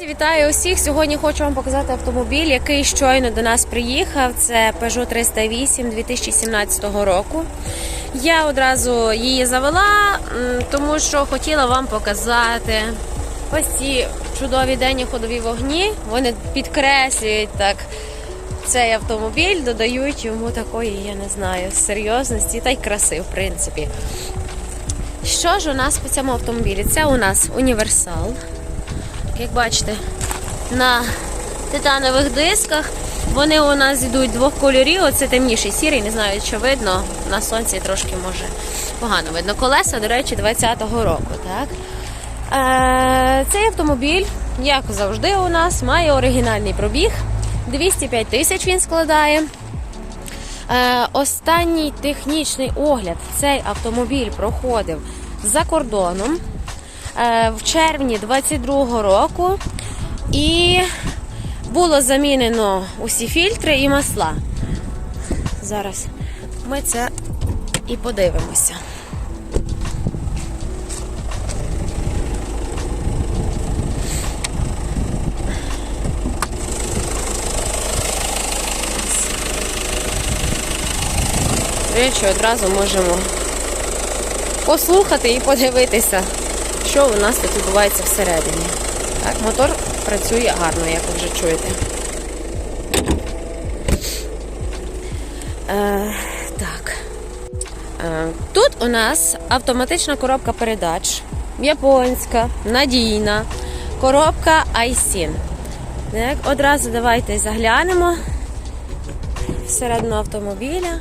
Вітаю усіх! Сьогодні хочу вам показати автомобіль, який щойно до нас приїхав. Це Peugeot 308 2017 року. Я одразу її завела, тому що хотіла вам показати ось ці чудові денні ходові вогні. Вони підкреслюють так цей автомобіль, додають йому такої, я не знаю, серйозності та й краси, в принципі. Що ж у нас по цьому автомобілі? Це у нас універсал. Як бачите, на титанових дисках вони у нас йдуть двох кольорів. Оце темніший сірий, не знаю, чи видно. На сонці трошки може погано видно. Колеса, до речі, 20-го року. Так? Е, цей автомобіль, як завжди, у нас має оригінальний пробіг. 205 тисяч він складає. Е, останній технічний огляд цей автомобіль проходив за кордоном в червні 22-го року і було замінено усі фільтри і масла. Зараз ми це і подивимося. Речі одразу можемо послухати і подивитися, що у нас тут відбувається всередині. Так, мотор працює гарно, як ви вже чуєте. Е, так. Е, тут у нас автоматична коробка передач. Японська, надійна. Коробка iSIN. Так, одразу давайте заглянемо всередину автомобіля.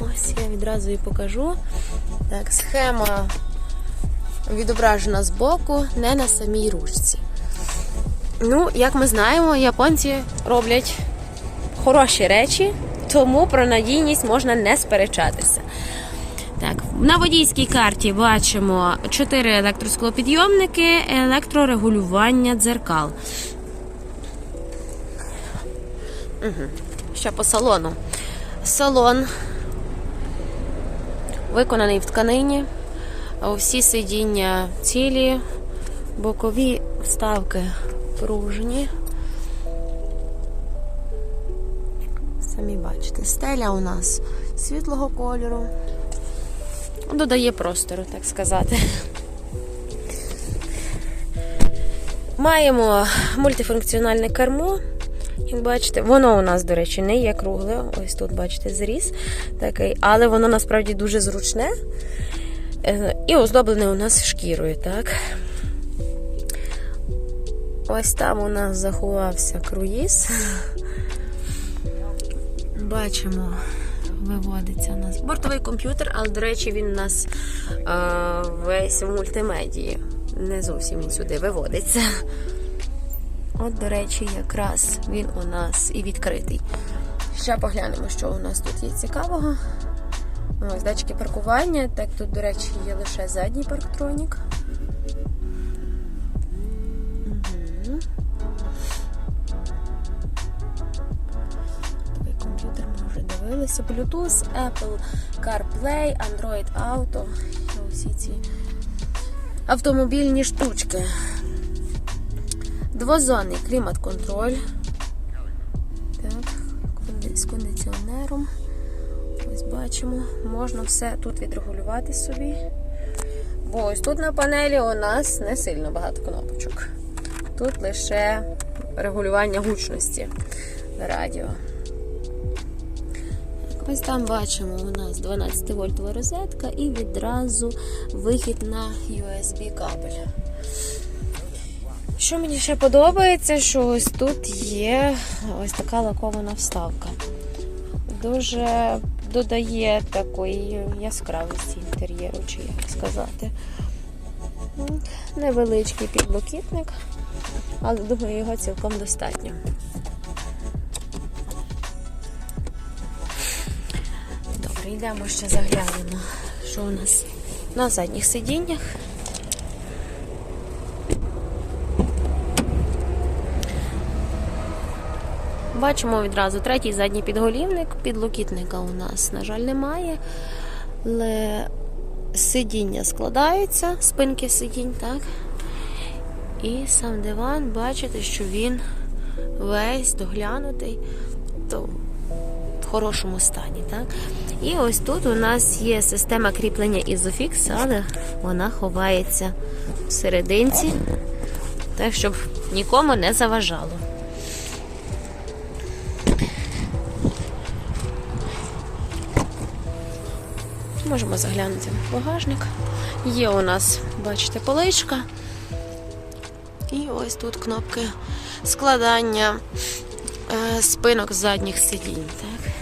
Ось я відразу і покажу. Так, схема відображена збоку, не на самій ручці. Ну, як ми знаємо, японці роблять хороші речі, тому про надійність можна не сперечатися. Так, на водійській карті бачимо 4 електросклопідйомники, електрорегулювання дзеркал. Угу. Ще по салону. Салон виконаний в тканині. Всі сидіння цілі, бокові вставки пружні. Самі бачите, стеля у нас світлого кольору. Додає простору, так сказати. Маємо мультифункціональне кермо. Як бачите, воно у нас, до речі, не є кругле. Ось тут, бачите, зріз такий, але воно насправді дуже зручне. Е, І оздоблене у нас шкірою, так? Ось там у нас заховався круїз. Бачимо, виводиться у нас бортовий комп'ютер, але, до речі, він у нас е, весь в мультимедії. Не зовсім він сюди виводиться. От, до речі, якраз він у нас і відкритий. Ще поглянемо, що у нас тут є цікавого. Ось датчики паркування. Так, тут, до речі, є лише задній парктронік. Комп'ютер ми вже дивилися. Bluetooth, Apple CarPlay, Android Auto. Усі ці автомобільні штучки. Двозонний клімат-контроль. Так, з кондиціонером. Ось бачимо, можна все тут відрегулювати собі. Бо ось тут на панелі у нас не сильно багато кнопочок. Тут лише регулювання гучності радіо. Ось там бачимо у нас 12 вольтова розетка і відразу вихід на USB кабель. Що мені ще подобається, що ось тут є ось така лакована вставка. Дуже додає такої яскравості інтер'єру, чи як сказати. Невеличкий підлокітник, але думаю, його цілком достатньо. Добре, йдемо ще заглянемо, що у нас на задніх сидіннях. Бачимо відразу третій задній підголівник. Підлокітника у нас, на жаль, немає. Але сидіння складаються, спинки сидінь, так? І сам диван, бачите, що він весь доглянутий, то в хорошому стані. Так? І ось тут у нас є система кріплення Isofix, але вона ховається в серединці, так щоб нікому не заважало. Можемо заглянути в багажник. Є у нас, бачите, поличка. І ось тут кнопки складання е, спинок задніх сидінь. Так.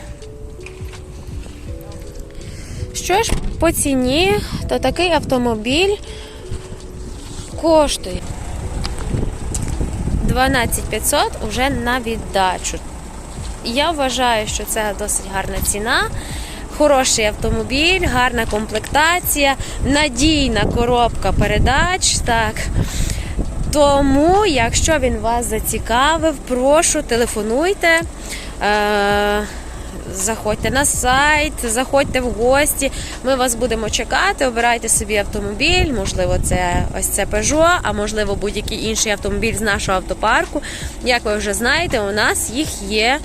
Що ж, по ціні, то такий автомобіль коштує 12 500 вже на віддачу. Я вважаю, що це досить гарна ціна. Хороший автомобіль, гарна комплектація, надійна коробка передач. Так. Тому, якщо він вас зацікавив, прошу, телефонуйте. Е- Заходьте на сайт, заходьте в гості. Ми вас будемо чекати. Обирайте собі автомобіль. Можливо, це ось це Peugeot, а можливо, будь-який інший автомобіль з нашого автопарку. Як ви вже знаєте, у нас їх є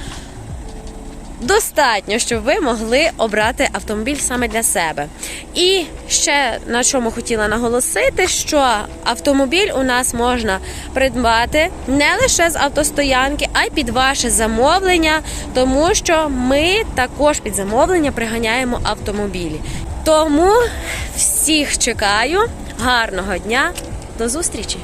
достатньо, щоб ви могли обрати автомобіль саме для себе. І ще на чому хотіла наголосити, що автомобіль у нас можна придбати не лише з автостоянки, а й під ваше замовлення, тому що ми також під замовлення приганяємо автомобілі. Тому всіх чекаю, гарного дня, до зустрічі!